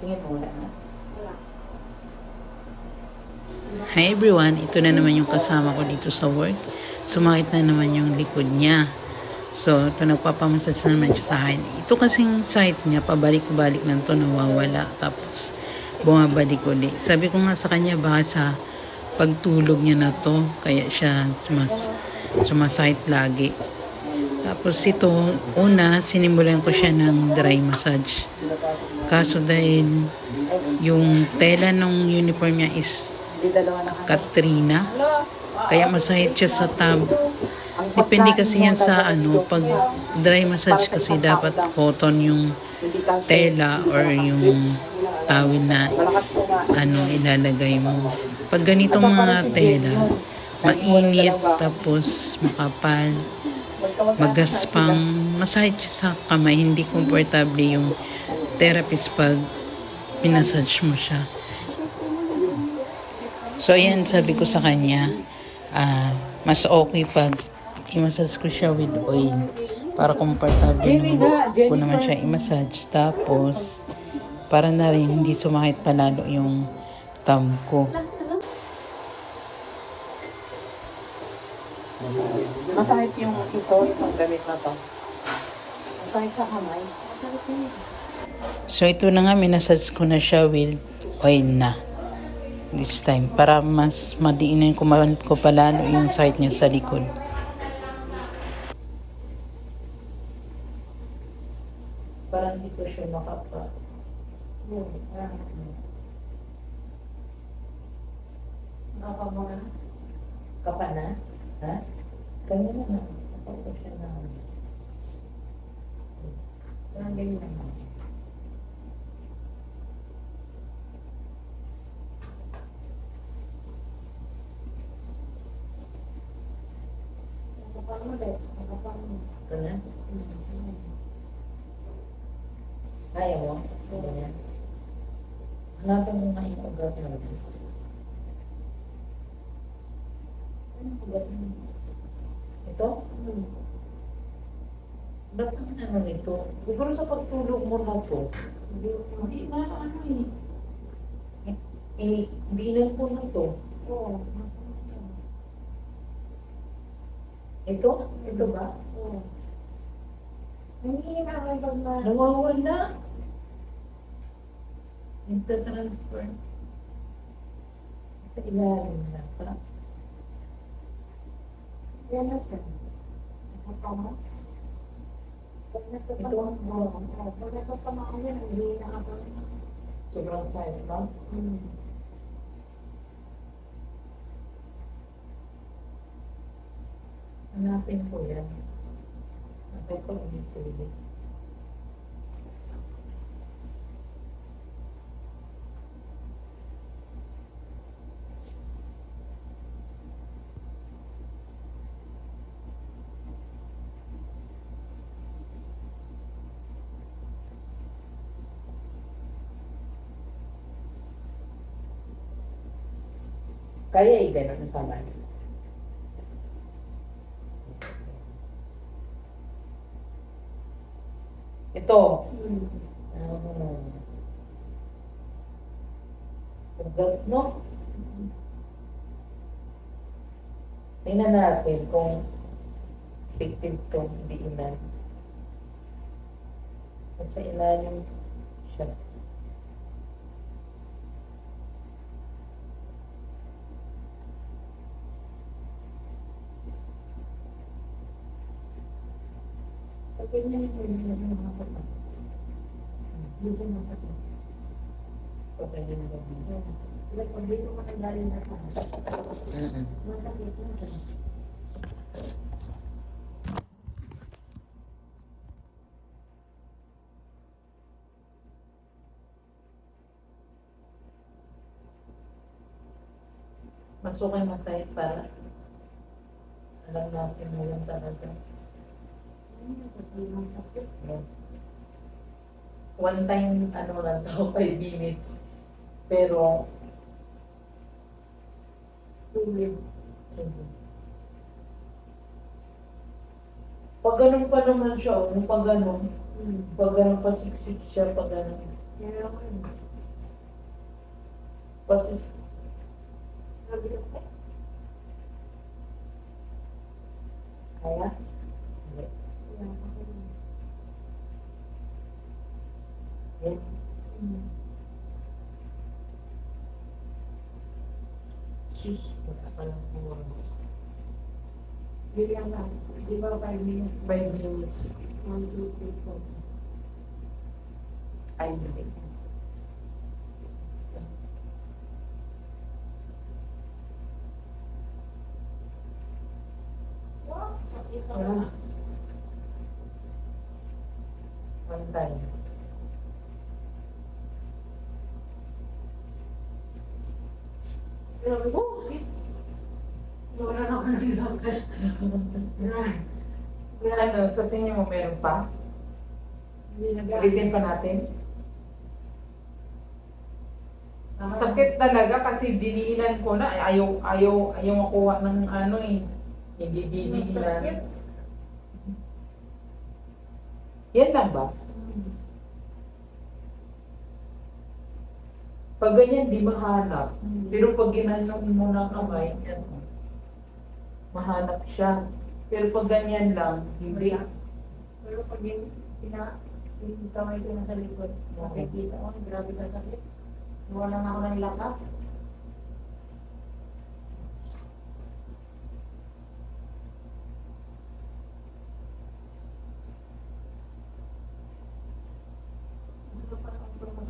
Tingin mo wala na. Hi everyone, ito na naman yung kasama ko dito sa work. Sumakit na naman yung likod niya. So, ito nagpapamassage na naman siya sa akin. Ito kasing site niya, pabalik-balik lang to nawawala. Tapos, bumabalik uli. Sabi ko nga sa kanya, baka sa pagtulog niya na to, kaya siya sumas, sumasakit lagi. Tapos ito, una, sinimulan ko siya ng dry massage. Kaso dahil yung tela ng uniform niya is. Katrina. Kaya masahit siya sa tab. Depende kasi yan sa ano, pag dry massage kasi dapat cotton yung tela or yung tawil na ano ilalagay mo. Pag ganitong mga tela, mainit tapos makapal, magaspang, siya sa kamay, hindi komportable yung therapist pag minasage mo siya. So, ayan, sabi ko sa kanya, ah, mas okay pag i-massage ko siya with oil para komportable naman ko naman siya i-massage. Tapos, para na rin hindi sumakit palalo yung thumb ko. Masakit yung ito, itong gamit na to. Masakit sa kamay. So, ito na nga, minasage ko na siya with oil na. This time. Para mas madiinan ko, ko palalo yung sakit niya sa likod. Parang hindi ko siya makapa. Nakapa mo na? Kapa na? Ha? Ganyan na na. Nakapa ko siya na. Parang ganyan na. Ito na? Kaya mo? Ganyan. Hanapin mo nga yung ugat mo. Anong ugat mo? Ito? Ba't ang ano nito? Siguro sa pagtulog mo na to. Hindi ba ano eh. Eh, eh bilang ko na to. Oo. Ito? Ito ba? Oo. Nanghihina ka pag na... Nawawala. Nagtatransfer. Sa ilalim na pa. Yan na siya. Nakapama. Pag natatamaan mo, nanghihina ka pa. Sobrang sakit ba? Hmm. Hanapin ko yan. Nakay Kaya i-ganon ang kamay. Ito. Hmm. Ah. Ugat, no? Tingnan natin kung effective to, hindi ilan. Nasa ilalim siya. Pag ganyan yung ganyan yung mga kapatid. Dito masakit. Okay, yun lang. Like, pag dito ka nanggaling na taas, masakit na siya. Mas okay masahit para alam natin mo lang talaga. Ano masakit ang sakit? Yeah. One time, ano lang daw, 5 minutes. Pero, Tulid. pag ganun pa naman siya, oh, yung pag ganun, pag ganun pa siksik siya, pag ganun. Kaya ako yun. Pasis. Kaya? Hindi. Yan. Sus, wala lang oras. Bilang lang. Di ba 5 minutes? Five minutes. 1, 2, 3, 4. Ay, hindi. Sakit Wala. One time. Wala na ako ng lakas. Ano, sa tingin mo meron pa? Ulitin pa natin? Sakit talaga kasi diniinan ko na. Ayaw, ayaw, ayaw makuha ng ano eh. Hindi Sakit. diniinan. Yan lang ba? Pag ganyan, di mahanap. Pero pag ginanong mo ng kamay, yan. Mahanap siya. Pero pag ganyan lang, hindi. Pero pag yung pina, yung kamay ko nasa likod, nakikita ko, grabe ka sakit. Wala na ako ng lakas.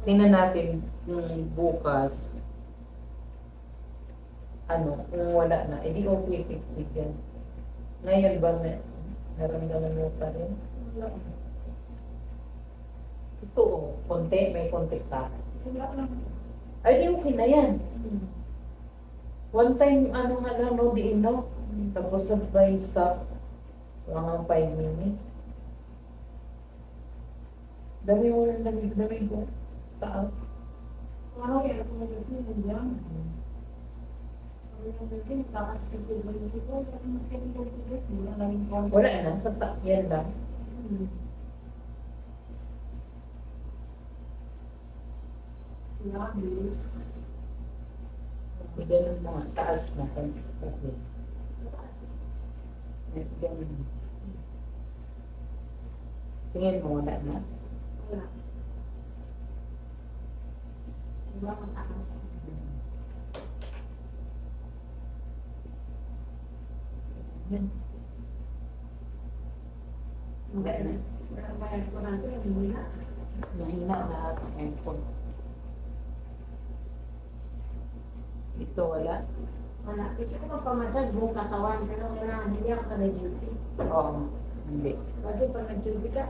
Tingnan natin yung bukas. Ano, kung wala na, edi okay, picnic yan. Ngayon ba na, naramdaman mo pa rin? Ito, oh, konti, may konti pa. Wala lang. Ay, di okay na yan. One time, ano nga lang, no, di no? Tapos sabay stop, mga 5 minutes. Dami mo lang, dami, dami ko. Taas. Ano kaya kung kasi nandiyan? Ano yung naging lakas ko sa likod ko, ano yung naging wala na rin konti. Wala na, sa ta, yan lang. Hmm. Wala, bilis. Bigyan ng mga taas mo kung okay. Bigyan mo. Tingin mo, wala na. Wala. Kang taas. Yan. Wala na. Bayad ko natin, hindi na. Mahina lahat ng aircon. Ito wala. Wala. Kasi ko magpamassage buong katawan, pero kailangan hindi ako ka duty Oo. Hindi. Kasi pag nag-duty ka,